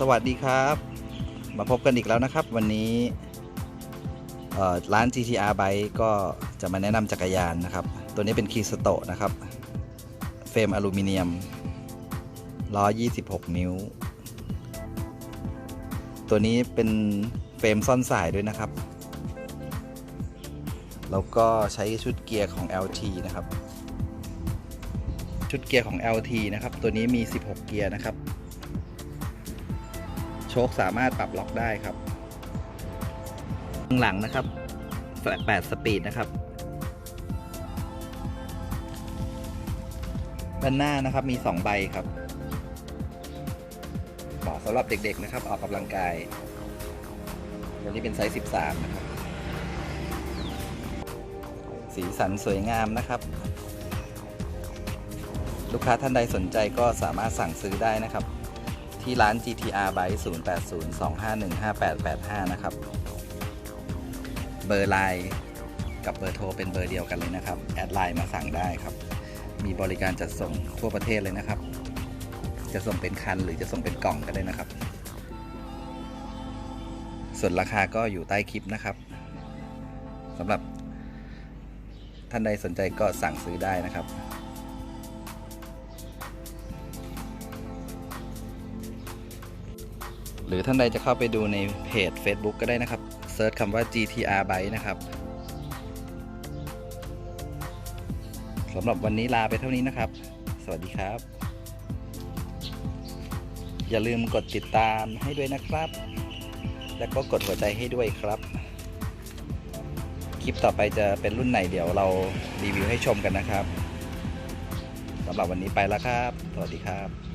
สวัสดีครับ มาพบกันอีกแล้วนะครับ วันนี้ร้าน GTR Bike ก็จะมาแนะนำจักรยานนะครับ ตัวนี้เป็นคีสโตนะครับ เฟรมอลูมิเนียมล้อ26 นิ้ว ตัวนี้เป็นเฟรมซ่อนสายด้วยนะครับ แล้วก็ใช้ชุดเกียร์ของ LT นะครับ ชุดเกียร์ของ LT นะครับ ตัวนี้มี 16 เกียร์นะครับ ชคสามารถปรับล็อกได้ครับข้างหลังนะครับ8สปีดนะครับด้านหน้านะครับมี 2 ใบครับเหมาะสำหรับเด็กๆนะครับ ออกกำลังกายตัวนี้เป็นไซส์ 13 นะครับ สีสันสวยงามนะครับ ลูกค้าท่านใดสนใจก็สามารถสั่งซื้อได้นะครับ ที่ร้าน GTR Bike 0802515885 นะครับ เบอร์ไลน์กับเบอร์โทรเป็นเบอร์เดียวกันเลยนะครับ แอดไลน์มาสั่งได้ครับ มีบริการจัดส่งทั่วประเทศเลยนะครับ จะส่งเป็นคันหรือจะส่งเป็นกล่องก็ได้นะครับ ส่วนราคาก็อยู่ใต้คลิปนะครับสำหรับท่านใดสนใจก็สั่งซื้อได้นะครับ หรือท่านใดจะเข้าไปดูในเพจ Facebook ก็ได้นะครับเซิร์ชคำว่า GTR Bike นะครับสำหรับวันนี้ลาไปเท่านี้นะครับ สวัสดีครับ อย่าลืมกดติดตามให้ด้วยนะครับ แล้วก็กดหัวใจให้ด้วยครับ คลิปต่อไปจะเป็นรุ่นไหนเดี๋ยวเรารีวิวให้ชมกันนะครับสำหรับวันนี้ไปแล้วครับ สวัสดีครับ